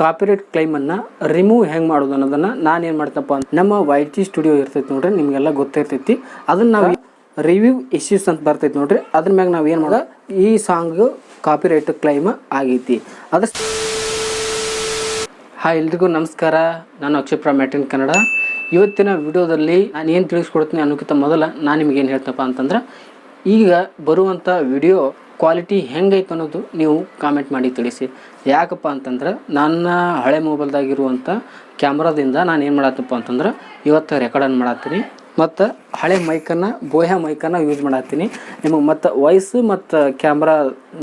Copyright ಕ್ಲೈಮನ್ನು remove ಹೆಂಗೆ ಮಾಡೋದು ಅನ್ನೋದನ್ನು ನಾನು ಏನು ಮಾಡ್ತಪ್ಪ ಅಂತ. ನಮ್ಮ ವೈ ಟಿ ಸ್ಟುಡಿಯೋ ಇರ್ತೈತಿ ನೋಡ್ರಿ, ನಿಮಗೆಲ್ಲ ಗೊತ್ತಿರ್ತೈತಿ. ಅದನ್ನ ನಾವು ರಿವ್ಯೂ ಇಶ್ಯೂಸ್ ಅಂತ ಬರ್ತೈತಿ ನೋಡ್ರಿ, ಅದ್ರ ಮ್ಯಾಗ ನಾವು ಏನು ಮಾಡೋದು? ಈ ಸಾಂಗ್ ಕಾಪಿರೈಟ್ ಕ್ಲೈಮ್ ಆಗೈತಿ. ಅದಷ್ಟು ಹಾಯ್ ಎಲ್ರಿಗೂ ನಮಸ್ಕಾರ. ನಾನು ಅಕ್ಷಯಪ್ರ ಮ್ಯಾಟಿನ್ ಕನ್ನಡ ಇವತ್ತಿನ ವಿಡಿಯೋದಲ್ಲಿ ನಾನು ಏನು ತಿಳಿಸ್ಕೊಡ್ತೀನಿ ಅನ್ನೋಕ್ಕಿಂತ ಮೊದಲು ನಾನು ನಿಮ್ಗೆ ಏನು ಹೇಳ್ತಪ್ಪ ಅಂತಂದ್ರೆ, ಈಗ ಬರುವಂಥ ವಿಡಿಯೋ ಕ್ವಾಲಿಟಿ ಹೆಂಗೈತೆ ಅನ್ನೋದು ನೀವು ಕಾಮೆಂಟ್ ಮಾಡಿ ತಿಳಿಸಿ. ಯಾಕಪ್ಪ ಅಂತಂದ್ರೆ ನನ್ನ ಹಳೆ ಮೊಬೈಲ್ದಾಗಿರುವಂಥ ಕ್ಯಾಮ್ರಾದಿಂದ ನಾನು ಏನು ಮಾಡತ್ತಪ್ಪ ಅಂತಂದ್ರೆ ಇವತ್ತು ರೆಕಾರ್ಡನ್ನು ಮಾಡತ್ತೀನಿ ಮತ್ತು ಹಳೆ ಮೈಕನ್ನು ಬೋಯ ಮೈಕನ್ನು ಯೂಸ್ ಮಾಡತ್ತೀನಿ ನಿಮಗೆ ಮತ್ತು ವಾಯ್ಸು ಮತ್ತು ಕ್ಯಾಮ್ರಾ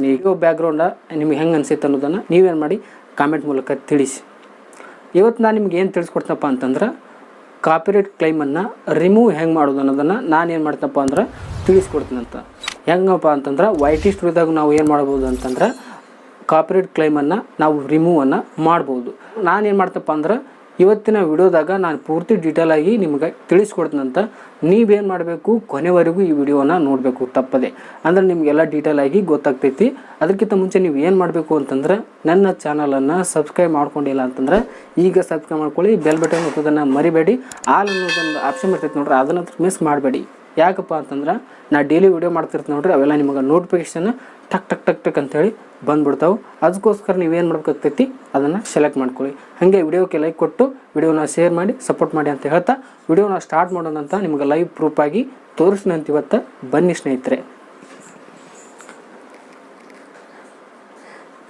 ವಿಡಿಯೋ ಬ್ಯಾಕ್ಗ್ರೌಂಡ ನಿಮ್ಗೆ ಹೆಂಗೆ ಅನಿಸುತ್ತೆ ಅನ್ನೋದನ್ನು ನೀವೇನು ಮಾಡಿ ಕಾಮೆಂಟ್ ಮೂಲಕ ತಿಳಿಸಿ. ಇವತ್ತು ನಾನು ನಿಮ್ಗೆ ಏನು ತಿಳಿಸ್ಕೊಡ್ತಪ್ಪ ಅಂತಂದ್ರೆ ಕಾಪಿರೇಟ್ ಕ್ಲೈಮನ್ನು ರಿಮೂವ್ ಹೆಂಗೆ ಮಾಡೋದು ಅನ್ನೋದನ್ನು ನಾನು ಏನು ಮಾಡ್ತಪ್ಪ ಅಂದ್ರೆ ತಿಳಿಸ್ಕೊಡ್ತೀನಂತ. ಹೆಂಗಪ್ಪ ಅಂತಂದ್ರೆ ವೈಟ್ ಟಿ ಸ್ಟುಡಿಯೋದಾಗ ನಾವು ಏನು ಮಾಡ್ಬೋದು ಅಂತಂದ್ರೆ ಕಾಪರೇಟ್ ಕ್ಲೈಮನ್ನು ನಾವು ರಿಮೂವನ್ನು ಮಾಡ್ಬೋದು. ನಾನು ಏನು ಮಾಡ್ತಪ್ಪ ಅಂದ್ರೆ ಇವತ್ತಿನ ವಿಡಿಯೋದಾಗ ನಾನು ಪೂರ್ತಿ ಡೀಟೇಲ್ ಆಗಿ ನಿಮ್ಗೆ ತಿಳಿಸ್ಕೊಡ್ತೀನಂತ. ನೀವೇನು ಮಾಡಬೇಕು? ಕೊನೆವರೆಗೂ ಈ ವಿಡಿಯೋನ ನೋಡಬೇಕು, ತಪ್ಪದೆ. ಅಂದ್ರೆ ನಿಮಗೆಲ್ಲ ಡೀಟೇಲ್ ಆಗಿ ಗೊತ್ತಾಗ್ತೈತಿ. ಅದಕ್ಕಿಂತ ಮುಂಚೆ ನೀವು ಏನು ಮಾಡಬೇಕು ಅಂತಂದ್ರೆ ನನ್ನ ಚಾನಲನ್ನು ಸಬ್ಸ್ಕ್ರೈಬ್ ಮಾಡ್ಕೊಂಡಿಲ್ಲ ಅಂತಂದ್ರೆ ಈಗ ಸಬ್ಸ್ಕ್ರೈಬ್ ಮಾಡ್ಕೊಳ್ಳಿ ಬೆಲ್ ಬಟನ್ ಒತ್ತೋದನ್ನು ಮರಿಬೇಡಿ. ಆಲ್ ಅನ್ನೋದೊಂದು ಆಪ್ಷನ್ ಇರ್ತೈತೆ ನೋಡ್ರಿ, ಅದನ್ನು ಮಿಸ್ ಮಾಡಬೇಡಿ. ಯಾಕಪ್ಪ ಅಂತಂದ್ರೆ ನಾ ಡೈಲಿ ವಿಡಿಯೋ ಮಾಡ್ತಿರ್ತೀನಿ ನೋಡ್ರಿ, ಅವೆಲ್ಲ ನಿಮಗೆ ನೋಟಿಫಿಕೇಶನ್ ಟಕ್ ಟಕ್ ಟಕ್ ಟಕ್ ಅಂತೇಳಿ ಬಂದ್ಬಿಡ್ತಾವೆ. ಅದಕ್ಕೋಸ್ಕರ ನೀವೇನು ಮಾಡ್ಬೇಕಾಗ್ತೈತಿ, ಅದನ್ನು ಸೆಲೆಕ್ಟ್ ಮಾಡ್ಕೊಳ್ಳಿ. ಹಾಗೆ ವಿಡಿಯೋಕ್ಕೆ ಲೈಕ್ ಕೊಟ್ಟು ವಿಡಿಯೋನ ಶೇರ್ ಮಾಡಿ ಸಪೋರ್ಟ್ ಮಾಡಿ ಅಂತ ಹೇಳ್ತಾ ವಿಡಿಯೋನ ಸ್ಟಾರ್ಟ್ ಮಾಡೋಣ ಅಂತ ನಿಮ್ಗೆ ಲೈವ್ ಪ್ರೂಫ್ ಆಗಿ ತೋರಿಸ್ನಂತ ಇವತ್ತು ಬನ್ನಿ ಸ್ನೇಹಿತರೆ.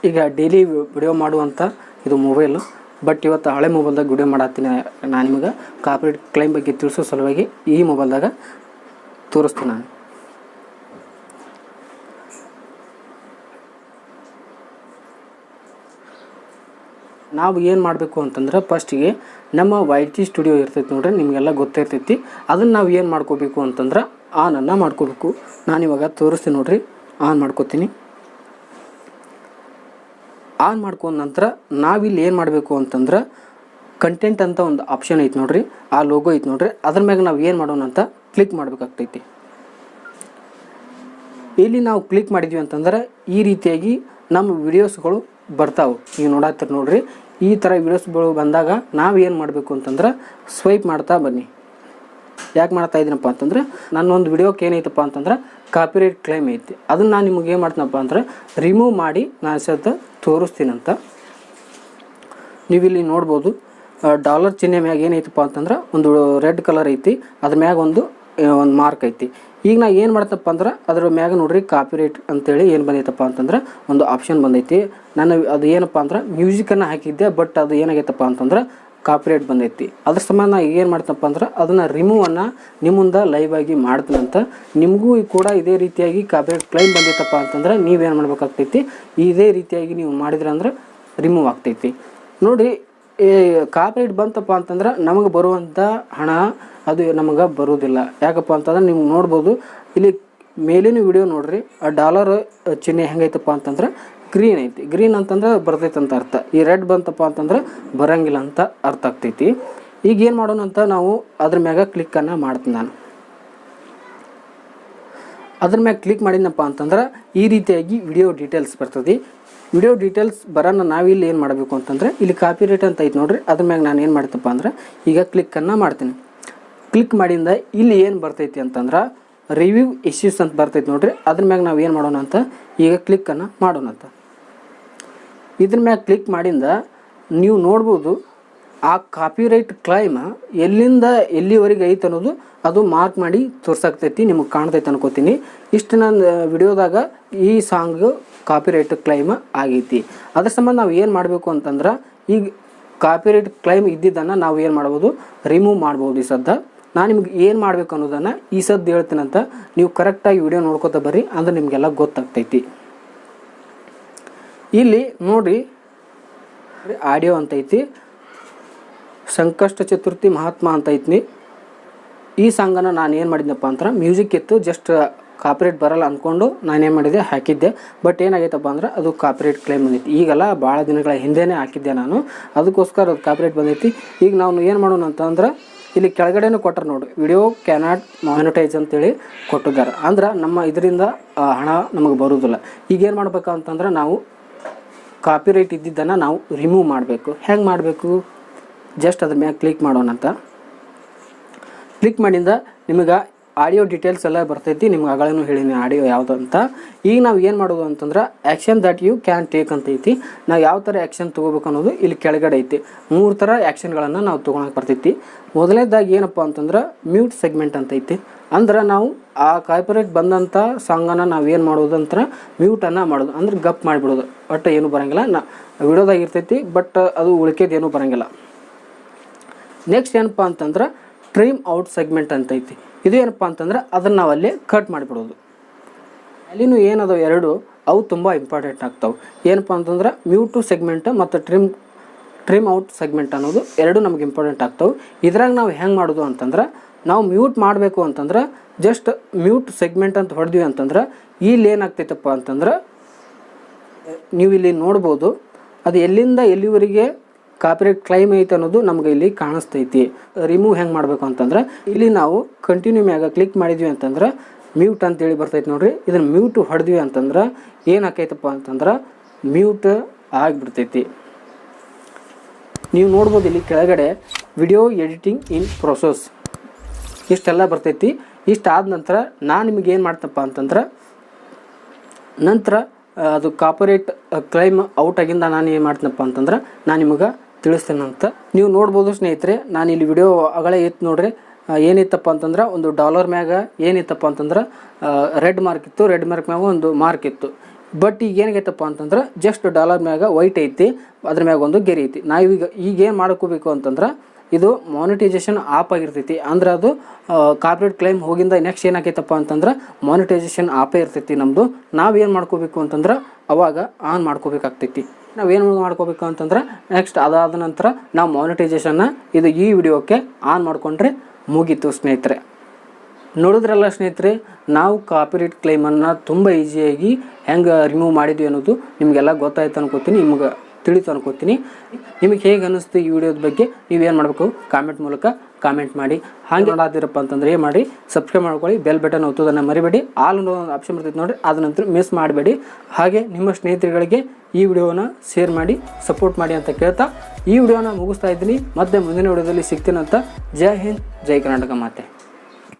ಈಗ ಡೈಲಿ ವಿಡಿಯೋ ಮಾಡುವಂಥ ಇದು ಮೊಬೈಲು ಬಟ್ ಇವತ್ತು ಹಳೆ ಮೊಬೈಲ್ದಾಗ ವಿಡಿಯೋ ಮಾಡತ್ತೀನಿ ನಾನು ನಿಮಗೆ. ಕಾಪ್ರೇಟ್ ಕ್ಲೈಮ್ ಬಗ್ಗೆ ತಿಳಿಸೋ ಸಲುವಾಗಿ ಈ ಮೊಬೈಲ್ದಾಗ ತೋರಿಸ್ತೀನಿ ನಾನು. ನಾವು ಏನು ಮಾಡಬೇಕು ಅಂತಂದ್ರೆ ಫಸ್ಟಿಗೆ ನಮ್ಮ ವೈ ಟಿ ಸ್ಟುಡಿಯೋ ಇರ್ತೈತಿ ನೋಡ್ರಿ, ನಿಮಗೆಲ್ಲ ಗೊತ್ತಿರ್ತೈತಿ. ಅದನ್ನು ನಾವು ಏನು ಮಾಡ್ಕೋಬೇಕು ಅಂತಂದ್ರೆ ಆನನ್ನು ಮಾಡ್ಕೋಬೇಕು. ನಾನು ಇವಾಗ ತೋರಿಸ್ತೀನಿ ನೋಡ್ರಿ ಆನ್ ಮಾಡ್ಕೋತೀನಿ. ಆನ್ ಮಾಡ್ಕೊಂಡ ನಂತರ ನಾವಿಲ್ಲಿ ಏನು ಮಾಡಬೇಕು ಅಂತಂದ್ರೆ ಕಂಟೆಂಟ್ ಅಂತ ಒಂದು ಆಪ್ಷನ್ ಐತೆ ನೋಡ್ರಿ, ಆ ಲೋಗೋ ಐತೆ ನೋಡ್ರಿ, ಅದ್ರ ಮ್ಯಾಗ ನಾವು ಏನು ಮಾಡೋಣ ಅಂತ ಕ್ಲಿಕ್ ಮಾಡಬೇಕಾಗ್ತೈತಿ. ಇಲ್ಲಿ ನಾವು ಕ್ಲಿಕ್ ಮಾಡಿದ್ವಿ ಅಂತಂದ್ರೆ ಈ ರೀತಿಯಾಗಿ ನಮ್ಮ ವಿಡಿಯೋಸ್ಗಳು ಬರ್ತಾವೆ. ನೀವು ನೋಡತ್ತೀರಿ ನೋಡ್ರಿ, ಈ ಥರ ವಿಡಿಯೋಸ್ಗಳು ಬಂದಾಗ ನಾವು ಏನು ಮಾಡಬೇಕು ಅಂತಂದ್ರೆ ಸ್ವೈಪ್ ಮಾಡ್ತಾ ಬನ್ನಿ. ಯಾಕೆ ಮಾಡ್ತಾ ಇದ್ದೀನಪ್ಪ ಅಂತಂದ್ರೆ ನನ್ನ ಒಂದು ವಿಡಿಯೋಕ್ಕೆ ಏನೈತಪ್ಪ ಅಂತಂದ್ರೆ ಕಾಪಿರೈಟ್ ಕ್ಲೈಮ್ ಐತಿ. ಅದನ್ನು ನಾನು ನಿಮಗೆ ಏನು ಮಾಡ್ತೀನಪ್ಪ ಅಂದರೆ ರಿಮೂವ್ ಮಾಡಿ ನಾನು ಸತ ತೋರಿಸ್ತೀನಂತ. ನೀವಿಲ್ಲಿ ನೋಡ್ಬೋದು ಡಾಲರ್ ಚಿಹ್ನೆ ಮ್ಯಾಗ ಏನೈತಪ್ಪ ಅಂತಂದ್ರೆ ಒಂದು ರೆಡ್ ಕಲರ್ ಐತಿ, ಅದ್ರ ಮ್ಯಾಗ ಒಂದು ಒಂದು ಮಾರ್ಕ್ ಐತಿ. ಈಗ ನಾ ಏನು ಮಾಡ್ತಪ್ಪ ಅಂದ್ರೆ ಅದ್ರ ಮ್ಯಾಗ ನೋಡ್ರಿ ಕಾಪಿರೈಟ್ ಅಂತೇಳಿ ಏನು ಬಂದೈತಪ್ಪ ಅಂತಂದ್ರೆ ಒಂದು ಆಪ್ಷನ್ ಬಂದೈತಿ. ನಾನು ಅದು ಏನಪ್ಪ ಅಂದ್ರೆ ಮ್ಯೂಸಿಕನ್ನು ಹಾಕಿದ್ದೆ ಬಟ್ ಅದು ಏನಾಗೈತಪ್ಪ ಅಂತಂದ್ರೆ ಕಾಪಿರೈಟ್ ಬಂದೈತಿ. ಅದ್ರ ಸಂಬಂಧ ನಾ ಏನು ಮಾಡ್ತಪ್ಪ ಅಂದ್ರೆ ಅದನ್ನು ರಿಮೂವನ್ನು ನಿಮ್ಮ ಮುಂದೆ ಲೈವ್ ಆಗಿ ಮಾಡ್ತೀನಂತ ನಿಮಗೂ ಕೂಡ ಇದೇ ರೀತಿಯಾಗಿ ಕಾಪಿರೈಟ್ ಕ್ಲೈಮ್ ಬಂದೈತಪ್ಪ ಅಂತಂದ್ರೆ ನೀವೇನು ಮಾಡ್ಬೇಕಾಗ್ತೈತಿ? ಇದೇ ರೀತಿಯಾಗಿ ನೀವು ಮಾಡಿದ್ರೆ ಅಂದ್ರೆ ರಿಮೂವ್ ಆಗ್ತೈತಿ. ನೋಡಿ ಈ ಕಾಪಿರೈಟ್ ಬಂತಪ್ಪ ಅಂತಂದ್ರೆ ನಮಗೆ ಬರುವಂಥ ಹಣ ಅದು ನಮಗೆ ಬರುವುದಿಲ್ಲ ಯಾಕಪ್ಪ ಅಂತಂದ್ರೆ ನೀವು ನೋಡ್ಬೋದು, ಇಲ್ಲಿ ಮೇಲಿನ ವಿಡಿಯೋ ನೋಡ್ರಿ, ಆ ಡಾಲರ್ ಚಿಹ್ನೆ ಹೆಂಗೈತಪ್ಪ ಅಂತಂದ್ರೆ ಗ್ರೀನ್ ಐತಿ. ಗ್ರೀನ್ ಅಂತಂದ್ರೆ ಬರ್ತೈತೆ ಅಂತ ಅರ್ಥ. ಈ ರೆಡ್ ಬಂತಪ್ಪ ಅಂತಂದ್ರೆ ಬರಂಗಿಲ್ಲ ಅಂತ ಅರ್ಥ ಆಗ್ತೈತಿ. ಈಗ ಏನು ಮಾಡೋಣ ಅಂತ ನಾವು ಅದ್ರ ಮ್ಯಾಗ ಕ್ಲಿಕ್ಕನ್ನು ಮಾಡ್ತೀನಿ ನಾನು. ಅದ್ರ ಮ್ಯಾಗ ಕ್ಲಿಕ್ ಮಾಡಿದ್ನಪ್ಪ ಅಂತಂದ್ರೆ ಈ ರೀತಿಯಾಗಿ ವಿಡಿಯೋ ಡೀಟೇಲ್ಸ್ ಬರ್ತದೆ ವಿಡಿಯೋ ಡೀಟೇಲ್ಸ್ ಬರೋಣ, ನಾವಿಲ್ಲಿ ಏನು ಮಾಡಬೇಕು ಅಂತಂದ್ರೆ, ಇಲ್ಲಿ ಕಾಪಿ ರೇಟ್ ಅಂತ ಐತೆ ನೋಡ್ರಿ, ಅದ್ರ ಮ್ಯಾಗ ನಾನು ಏನು ಮಾಡ್ತಪ್ಪ ಅಂದ್ರೆ, ಈಗ ಕ್ಲಿಕ್ಕನ್ನು ಮಾಡ್ತೀನಿ. ಕ್ಲಿಕ್ ಮಾಡಿಂದ ಇಲ್ಲಿ ಏನು ಬರ್ತೈತಿ ಅಂತಂದ್ರೆ ರಿವ್ಯೂ ಇಶ್ಯೂಸ್ ಅಂತ ಬರ್ತೈತಿ ನೋಡ್ರಿ, ಅದ್ರ ಮ್ಯಾಗ ನಾವು ಏನು ಮಾಡೋಣ ಅಂತ, ಈಗ ಕ್ಲಿಕ್ಕನ್ನು ಮಾಡೋಣ ಅಂತ. ಇದ್ರ ಮ್ಯಾಗ ಕ್ಲಿಕ್ ಮಾಡಿಂದ, ನೀವು ನೋಡ್ಬೋದು, ಆ ಕಾಪಿ ರೈಟ್ ಕ್ಲೈಮ್ ಎಲ್ಲಿಂದ ಎಲ್ಲಿವರೆಗೆ ಐತೆ ಅನ್ನೋದು, ಅದು ಮಾರ್ಕ್ ಮಾಡಿ ತೋರ್ಸಾಕ್ತೈತಿ, ನಿಮಗೆ ಕಾಣ್ತೈತೆ ಅನ್ಕೋತೀನಿ. ಇಷ್ಟು ನನ್ನ ವಿಡಿಯೋದಾಗ ಈ ಸಾಂಗ್ ಕಾಪಿರೈಟ್ ಕ್ಲೈಮ್ ಆಗೈತಿ. ಅದ್ರ ಸಂಬಂಧ ನಾವು ಏನು ಮಾಡಬೇಕು ಅಂತಂದ್ರೆ, ಈಗ ಕಾಪಿರೈಟ್ ಕ್ಲೈಮ್ ಇದ್ದಿದ್ದನ್ನು ನಾವು ಏನು ಮಾಡ್ಬೋದು? ರಿಮೂವ್ ಮಾಡ್ಬೋದು ಈ ಸದ್ದ. ನಾನು ನಿಮ್ಗೆ ಏನು ಮಾಡಬೇಕು ಅನ್ನೋದನ್ನು ಈ ಸದ್ದು ಹೇಳ್ತೀನಂತ ನೀವು ಕರೆಕ್ಟಾಗಿ ವಿಡಿಯೋ ನೋಡ್ಕೊತ ಬರ್ರಿ, ಅಂದ್ರೆ ನಿಮಗೆಲ್ಲ ಗೊತ್ತಾಗ್ತೈತಿ. ಇಲ್ಲಿ ನೋಡಿ ಆಡಿಯೋ ಅಂತ ಐತಿ ಸಂಕಷ್ಟ ಚತುರ್ಥಿ ಮಹಾತ್ಮ ಅಂತ ಐತಿ ಈ ಸಾಂಗನ್ನು ನಾನು ಏನು ಮಾಡಿದ್ನಪ್ಪ ಅಂದ್ರೆ ಮ್ಯೂಸಿಕ್ ಇತ್ತು ಜಸ್ಟ್ ಕಾಪಿರೇಟ್ ಬರಲ್ಲ ಅಂದ್ಕೊಂಡು ನಾನೇನು ಮಾಡಿದೆ, ಹಾಕಿದ್ದೆ. ಬಟ್ ಏನಾಗೈತಪ್ಪ ಅಂದ್ರೆ ಅದು ಕಾಪ್ರೇಟ್ ಕ್ಲೇಮ್ ಬಂದೈತಿ ಈಗೆಲ್ಲ ಭಾಳ ದಿನಗಳ ಹಿಂದೆನೇ ಹಾಕಿದ್ದೆ ನಾನು. ಅದಕ್ಕೋಸ್ಕರ ಅದು ಕಾಪ್ರೇಟ್ ಬಂದೈತಿ. ಈಗ ನಾವು ಏನು ಮಾಡೋಣ ಅಂತಂದ್ರೆ ಇಲ್ಲಿ ಕೆಳಗಡೆನೂ ಕೊಟ್ಟರು ನೋಡಿ. ವಿಡಿಯೋ ಕ್ಯಾನಾಟ್ ಮಾನಿಟೈಸ್ ಅಂತೇಳಿ ಕೊಟ್ಟಿದ್ದಾರೆ. ಅಂದ್ರೆ ನಮ್ಮ ಇದರಿಂದ ಹಣ ನಮಗೆ ಬರೋದಿಲ್ಲ. ಈಗ ಏನು ಮಾಡ್ಬೇಕಂತಂದ್ರೆ ನಾವು ಕಾಪಿರೈಟ್ ಇದ್ದಿದ್ದನ್ನು ನಾವು ರಿಮೂವ್ ಮಾಡಬೇಕು. ಹೆಂಗೆ ಮಾಡಬೇಕು? ಜಸ್ಟ್ ಅದ್ರ ಮ್ಯಾಗೆ ಕ್ಲಿಕ್ ಮಾಡೋಣ ಅಂತ. ಕ್ಲಿಕ್ ಮಾಡಿಂದ ನಿಮಗೆ ಆಡಿಯೋ ಡೀಟೇಲ್ಸ್ ಎಲ್ಲ ಬರ್ತೈತಿ, ನಿಮ್ಗೆ ಆಗಳೇನು ಹೇಳಿನಿ ಆಡಿಯೋ ಯಾವುದು ಅಂತ. ಈಗ ನಾವು ಏನು ಮಾಡೋದು ಅಂತಂದ್ರೆ action that you can take ಅಂತ ಐತಿ ನಾವು ಯಾವ ಥರ ಆ್ಯಕ್ಷನ್ ತೊಗೋಬೇಕು ಅನ್ನೋದು ಇಲ್ಲಿ ಕೆಳಗಡೆ ಐತಿ. ಮೂರು ಥರ ಆ್ಯಕ್ಷನ್ಗಳನ್ನು ನಾವು ತೊಗೊಳಕ್ಕೆ ಬರ್ತೈತಿ. ಮೊದಲನೇದಾಗಿ ಏನಪ್ಪ ಅಂತಂದ್ರೆ ಮ್ಯೂಟ್ ಸೆಗ್ಮೆಂಟ್ ಅಂತ ಐತಿ ಅಂದ್ರೆ ನಾವು ಆ ಕಾರ್ಪೊರೇಟ್ ಬಂದಂಥ ಸಾಂಗನ್ನು ನಾವು ಏನು ಮಾಡೋದು ಅಂತ ಮ್ಯೂಟನ್ನು ಮಾಡೋದು. ಅಂದ್ರೆ ಗಪ್ ಮಾಡಿಬಿಡೋದು. ಬಟ್ ಏನು ಬರೋಂಗಿಲ್ಲ. ನಾ ಬಿಡೋದಾಗಿರ್ತೈತಿ ಬಟ್ ಅದು ಉಳಿಕೆದು ಏನೂ ಬರೋಂಗಿಲ್ಲ. ನೆಕ್ಸ್ಟ್ ಏನಪ್ಪ ಅಂತಂದ್ರೆ ಟ್ರೀಮ್ ಔಟ್ ಸೆಗ್ಮೆಂಟ್ ಅಂತ ಐತಿ ಇದು ಏನಪ್ಪ ಅಂತಂದ್ರೆ ಅದನ್ನು ನಾವು ಅಲ್ಲಿ ಕಟ್ ಮಾಡಿಬಿಡೋದು. ಅಲ್ಲಿನೂ ಏನದು ಎರಡು? ಅವು ತುಂಬ ಇಂಪಾರ್ಟೆಂಟ್ ಆಗ್ತಾವೆ. ಏನಪ್ಪ ಅಂತಂದ್ರೆ ಮ್ಯೂಟು ಸೆಗ್ಮೆಂಟ್ ಮತ್ತು ಟ್ರಿಮ್ ಟ್ರಿಮ್ ಔಟ್ ಸೆಗ್ಮೆಂಟ್ ಅನ್ನೋದು ಎರಡು ನಮ್ಗೆ ಇಂಪಾರ್ಟೆಂಟ್ ಆಗ್ತಾವೆ. ಇದ್ರಾಗ ನಾವು ಹೆಂಗೆ ಮಾಡೋದು ಅಂತಂದ್ರೆ ನಾವು ಮ್ಯೂಟ್ ಮಾಡಬೇಕು ಅಂತಂದ್ರೆ ಜಸ್ಟ್ ಮ್ಯೂಟ್ ಸೆಗ್ಮೆಂಟ್ ಅಂತ ಹೊಡೆದ್ವಿ ಅಂತಂದ್ರೆ ಇಲ್ಲಿ ಏನಾಗ್ತೈತಪ್ಪ ಅಂತಂದ್ರೆ ನೀವು ಇಲ್ಲಿ ನೋಡ್ಬೋದು, ಅದು ಎಲ್ಲಿಂದ ಎಲ್ಲಿವರೆಗೆ ಕಾಪಿರೇಟ್ ಕ್ಲೈಮ್ ಐತೆ ಅನ್ನೋದು ನಮ್ಗೆ ಇಲ್ಲಿ ಕಾಣಿಸ್ತೈತಿ. ರಿಮೂವ್ ಹೆಂಗೆ ಮಾಡಬೇಕು ಅಂತಂದ್ರೆ, ಇಲ್ಲಿ ನಾವು ಕಂಟಿನ್ಯೂ ಮ್ಯಾಗ ಕ್ಲಿಕ್ ಮಾಡಿದ್ವಿ ಅಂತಂದ್ರೆ ಮ್ಯೂಟ್ ಅಂತೇಳಿ ಬರ್ತೈತೆ ನೋಡ್ರಿ. ಇದನ್ನ ಮ್ಯೂಟ್ ಹೊಡೆದ್ವಿ ಅಂತಂದ್ರೆ, ಏನು ಆಕೈತಪ್ಪ ಅಂತಂದ್ರೆ ಮ್ಯೂಟ್ ಆಗಿಬಿಡ್ತೈತಿ. ನೀವು ನೋಡ್ಬೋದು ಇಲ್ಲಿ ಕೆಳಗಡೆ ವಿಡಿಯೋ ಎಡಿಟಿಂಗ್ ಇನ್ ಪ್ರೊಸೆಸ್ ಇಷ್ಟೆಲ್ಲ ಬರ್ತೈತಿ. ಇಷ್ಟು ಆದ ನಂತರ ನಾನು ನಿಮಗೆ ಏನು ಮಾಡ್ತಪ್ಪ ಅಂತಂದ್ರೆ, ನಂತರ ಅದು ಕಾಪರೇಟ್ ಕ್ಲೈಮ್ ಔಟ್ ಆಗಿಂದ ನಾನು ಏನು ಮಾಡ್ತೀನಪ್ಪ ಅಂತಂದ್ರೆ, ನಾನು ನಿಮಗೆ ತಿಳಿಸ್ತೇನಂತ ನೀವು ನೋಡ್ಬೋದು ಸ್ನೇಹಿತರೆ, ನಾನು ಇಲ್ಲಿ ವಿಡಿಯೋ ಅಗಳೇ ಇತ್ತು ನೋಡ್ರಿ. ಏನಿತ್ತಪ್ಪ ಅಂತಂದ್ರೆ, ಒಂದು ಡಾಲರ್ ಮ್ಯಾಗ ಏನಿತ್ತಪ್ಪ ಅಂತಂದ್ರೆ ರೆಡ್ ಮಾರ್ಕ್ ಇತ್ತು ರೆಡ್ ಮಾರ್ಕ್ ಮ್ಯಾಗ ಒಂದು ಮಾರ್ಕ್ ಇತ್ತು. ಬಟ್ ಈಗ ಏನಾಗೈತಪ್ಪ ಅಂತಂದ್ರೆ ಜಸ್ಟ್ ಡಾಲರ್ ಮ್ಯಾಗ ವೈಟ್ ಐತಿ, ಅದ್ರ ಮ್ಯಾಗ ಒಂದು ಗೆರೆ ಐತಿ. ನಾವೀಗ ಈಗ ಏನು ಮಾಡ್ಕೋಬೇಕು ಅಂತಂದ್ರೆ, ಇದು ಮಾನಿಟೈಸೇಷನ್ ಆಪ್ ಆಗಿರ್ತೈತಿ. ಅಂದ್ರೆ ಅದು ಕಾರ್ಪೊರೇಟ್ ಕ್ಲೈಮ್ ಹೋಗಿಂದ ನೆಕ್ಸ್ಟ್ ಏನಾಗೈತಪ್ಪ ಅಂತಂದ್ರೆ ಮಾನಿಟೈಸೇಷನ್ ಆಪೇ ಇರ್ತೈತಿ ನಮ್ಮದು ನಾವೇನು ಮಾಡ್ಕೋಬೇಕು ಅಂತಂದ್ರೆ, ಅವಾಗ ಆನ್ ಮಾಡ್ಕೋಬೇಕಾಗ್ತೈತಿ. ನಾವೇನು ಮಾಡ್ಕೋಬೇಕು ಅಂತಂದ್ರೆ ನೆಕ್ಸ್ಟ್ ಅದಾದ ನಂತರ ನಾವು ಮಾನಿಟೈಸೇಷನ್ನ ಇದು ಈ ವಿಡಿಯೋಕ್ಕೆ ಆನ್ ಮಾಡಿಕೊಂಡ್ರೆ ಮುಗೀತು ಸ್ನೇಹಿತರೆ. ನೋಡಿದ್ರಲ್ಲ ಸ್ನೇಹಿತರೆ, ನಾವು ಕಾಪಿರೇಟ್ ಕ್ಲೈಮನ್ನು ತುಂಬ ಈಸಿಯಾಗಿ ಹೆಂಗೆ ರಿಮೂವ್ ಮಾಡಿದ್ವಿ ಅನ್ನೋದು ನಿಮಗೆಲ್ಲ ಗೊತ್ತಾಯ್ತು ಅನ್ಕೋತೀನಿ, ನಿಮ್ಗೆ ತಿಳಿತು ಅನ್ಕೋತೀನಿ. ನಿಮಗೆ ಹೇಗೆ ಅನ್ನಿಸ್ತು ಈ ವಿಡಿಯೋದ ಬಗ್ಗೆ ನೀವೇನು ಮಾಡಬೇಕು? ಕಾಮೆಂಟ್ ಮೂಲಕ ಕಾಮೆಂಟ್ ಮಾಡಿ. ಹಾಗೆ ನೋಡಾದಿರಪ್ಪ ಅಂತಂದ್ರೆ ಏನು ಮಾಡಿ ಸಬ್ಸ್ಕ್ರೈಬ್ ಮಾಡ್ಕೊಳ್ಳಿ ಬೆಲ್ ಬಟನ್ ಒತ್ತೋದನ್ನು ಮರಿಬೇಡಿ. ಆಲ್ ಒಂದು ಆಪ್ಷನ್ ಬರ್ತೈತೆ ನೋಡಿ ಅದ ನಂತರ ಮಿಸ್ ಮಾಡಬೇಡಿ. ಹಾಗೆ ನಿಮ್ಮ ಸ್ನೇಹಿತರುಗಳಿಗೆ ಈ ವಿಡಿಯೋನ ಶೇರ್ ಮಾಡಿ ಸಪೋರ್ಟ್ ಮಾಡಿ ಅಂತ ಕೇಳ್ತಾ, ಈ ವಿಡಿಯೋನ ಮುಗಿಸ್ತಾ ಇದ್ದೀನಿ. ಮತ್ತೆ ಮುಂದಿನ ವಿಡಿಯೋದಲ್ಲಿ ಸಿಗ್ತೀನಂತ ಜೈ ಹಿಂದ್, ಜೈ ಕರ್ನಾಟಕ ಮಾತೆ.